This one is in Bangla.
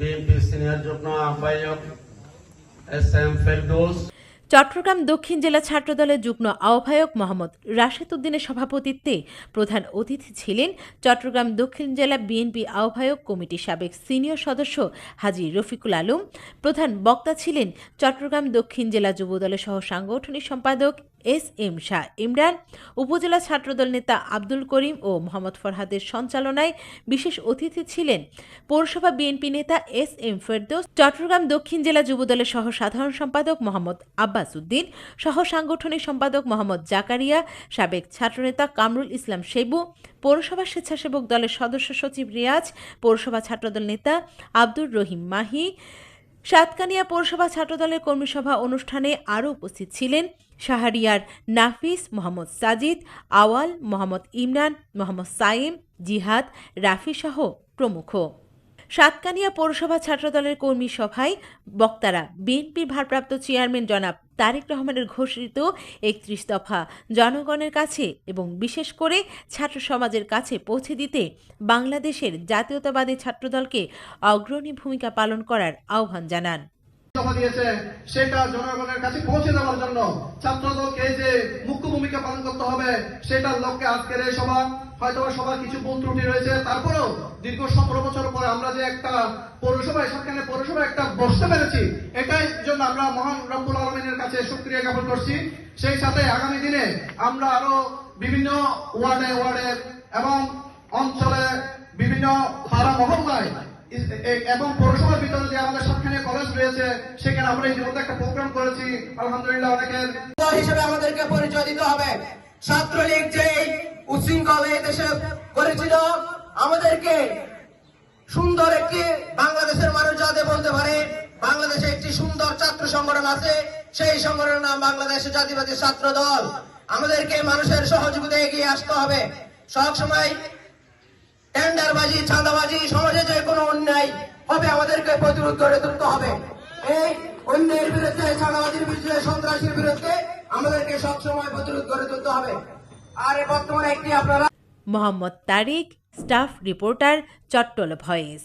বিএনপি সিনিয়র যুগ্ম আহ্বায়ক এস এম ফেরদৌস চট্টগ্রাম দক্ষিণ জেলা ছাত্রদলের যুগ্ম আহ্বায়ক মোহাম্মদ রাশেদ উদ্দিনের সভাপতিত্বে প্রধান অতিথি ছিলেন চট্টগ্রাম দক্ষিণ জেলা বিএনপি আহ্বায়ক কমিটির সাবেক সিনিয়র সদস্য হাজি রফিকুল আলম, প্রধান বক্তা ছিলেন চট্টগ্রাম দক্ষিণ জেলা যুবদলের সহ সাংগঠনিক সম্পাদক এস এম শাহ ইমরান, উপজেলা ছাত্রদল নেতা আব্দুল করিম ও মোহাম্মদ ফরহাদের সঞ্চালনায় বিশেষ অতিথি ছিলেন পৌরসভা বিএনপি নেতা এস এম ফেরদৌস, চট্টগ্রাম দক্ষিণ জেলা যুবদলের সহ সাধারণ সম্পাদক মোহাম্মদ আব্বাস উদ্দিন সহ সাংগঠনিক সম্পাদক মোহাম্মদ জাকারিয়া, সাবেক ছাত্রনেতা কামরুল ইসলাম সেবু, পৌরসভা স্বেচ্ছাসেবক দলের সদস্য সচিব রিয়াজ, পৌরসভা ছাত্রদল নেতা আব্দুর রহিম মাহি, সাতকানিয়া পৌরসভা ছাত্রদলের কর্মীসভা অনুষ্ঠানে আরও উপস্থিত ছিলেন শাহরিয়ার নাফিস, মোহাম্মদ সাজিদ, আওয়াল, মোহাম্মদ ইমরান, মোহাম্মদ সাইম জিহাদ, রাফি সহ প্রমুখ। সাতকানিয়া পৌরসভা ছাত্রদলের কর্মী সভায় বক্তারা বিএনপির ভারপ্রাপ্ত চেয়ারম্যান জনাব তারেক রহমানের ঘোষিত একত্রিশ দফা জনগণের কাছে এবং বিশেষ করে ছাত্র সমাজের কাছে পৌঁছে দিতে বাংলাদেশের জাতীয়তাবাদী ছাত্রদলকে অগ্রণী ভূমিকা পালন করার আহ্বান জানান। সভা দিয়েছে, সেটা জনগণের কাছে পৌঁছে দেওয়ার জন্য ছাত্রদলকে যে মুখ্য ভূমিকা পালন করতে হবে, সেটার লক্ষ্যে আজকের এই সভা। হয়তো সবার কিছু ভুল ত্রুটি রয়েছে, তারপরেও দীর্ঘ সতেরো বছর পরে আমরা যে একটা পৌরসভায় সেখানে পৌরসভায় একটা বসতে পেরেছি, এটাই জন্য আমরা মহান রব্বুল আলমিনের কাছে সুক্রিয়া জ্ঞাপন করছি। সেই সাথে আগামী দিনে আমরা আরও বিভিন্ন ওয়ার্ডে ওয়ার্ডে এবং অঞ্চলে বিভিন্ন পাড়া মহল্লায় এবং পৌরসভার ভিতরে যে আমাদের সবখানে কলেজ রয়েছে, সেখানে আমরা ইতিমধ্যে একটা প্রোগ্রাম করেছি। আলহামদুলিল্লাহ অনেকের হিসেবে আমাদেরকে পরিচয় দিতে হবে। ছাত্রলীগ যে উশৃঙ্খল এই দেশে করেছিল আমাদেরকে সুন্দর একটি বাংলাদেশের মানুষ যাতে বলতে পারে। বাংলাদেশে একটি সুন্দর ছাত্র সংগঠন আছে, সেই সংগঠনের নাম বাংলাদেশ জাতীয়বাদী ছাত্র দল আমাদেরকে মানুষের সহযোগিতা এগিয়ে আসতে হবে। সব সময় টেন্ডারবাজি, চাঁদাবাজি, সমাজে যে কোনো অন্যায় হবে আমাদেরকে প্রতিরোধ করে তুলতে হবে। এই অন্যের বিরুদ্ধে, চাঁদাবাজির বিরুদ্ধে, সন্ত্রাসীর বিরুদ্ধে আমাদেরকে সবসময় প্রতিরোধ করে তুলতে হবে। আর বর্তমানে একটি আপনারা Mohammad Tariq, staff reporter, Chattal voice.